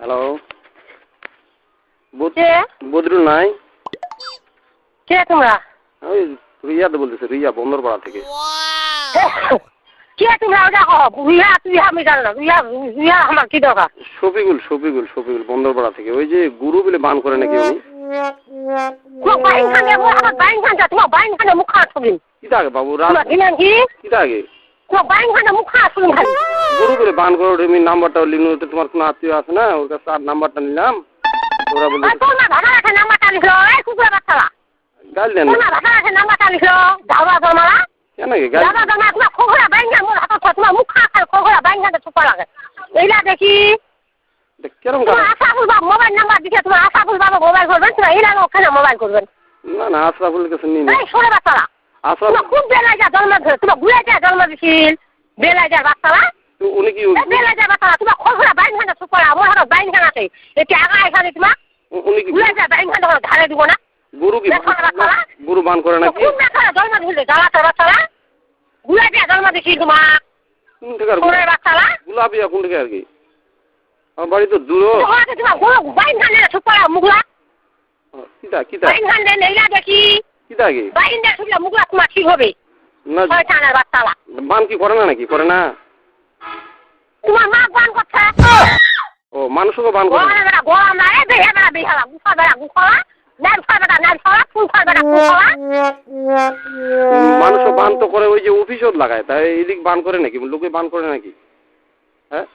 Hello Badrul নাই কে তোমরা ওই রিয়াতে বলতেছে রিয়া বন্দরপাড়া থেকে কে তোমরা ওটা কহ বুঝা তুই আমি জানো না। বুঝা বুঝা আমার কি দরকার? শফিকুল শফিকুল শফিকুল বন্দরপাড়া থেকে। ওই যে গুরু বলে বান করে নাকি উনি? তোমার বাইন খানে আমার বাইন খানটা তোমার বাইন খানে মুখ খাওয়া ছবি কিতা আগে বাবু রাত তোমার দিলেন কি? কিতা আগে? তোমার বাইন খানে মুখ খাওয়া ছবি খালি গুরু বলে বান করে তুমি নাম্বারটা লিনু তো তোমার কোনো আত্মীয় আছে না? ওর কাছে আর নাম্বারটা নিলাম। ওরা আর তোর না ভাষা রাখে নাম্বারটা লিখলো এই কুকুরের বাচ্চারা। গাল দেন তোর না ভাষা রাখে নাম্বারটা লিখলো। যাওয়া জমারা কেন কি গাল যাওয়া খোখরা বাইন মোর হাতত তোমার মুখ খাওয়া খায় খোখরা বাইন খানটা চুপা লাগে। এইলা দেখি। কেরম তোমার আশাফুল বাবু মোবাইল নাম্বার দিকে তোমার আশাফুল বাবু মোবাইল করবেন তোমার এইলা ওখানে মোবাইল করবেন। না না আশরাফুলের কাছে নিন এই সরে বাচ্চারা আশরাফ তোমার খুব বেলায় জন্ম ধরে তোমার গুলাইটা জন্ম দিছিল বেলাইটার বাচ্চারা। তো উনি কি এই বেলাইটার বাচ্চারা তোমার খোখরা বাইন খানটা চুপা আমার হাতত খান আছে এটি আগা এখানে তোমার উনি কি খানটা ধারে দিব না। গুরু কি না গুরু বান করে নাকি? খুব বাচ্চারা জন্ম দিছিল জ্বালাতে বাচ্চারা। দিছিল তোমার কোন থেকে আর সোনের বাচ্চারা গুলাবি কোন থেকে আর কি? আমার বাড়ি তো দূর তোমাকে তোমারগুলো বাইন খানে চুপা মুগলা কিতা কিতা বাইন খান দেন এইলা দেখি। কিতা আগে বাইন দিয়ে শুনলে মুগলা তোমার ঠিক হবে? না শয়তানের বাচ্চারা বান কি করে না নাকি? করে না। তোমার মা গান করছে। ও মানুষকে বান করে না। বেহে বেড়া বেহালা গুফা বেড়া মানুষ বান তো করে ওই যে অফিসও লাগায় তাই এদিক বান করে নাকি? লোকে বান করে নাকি? হ্যাঁ?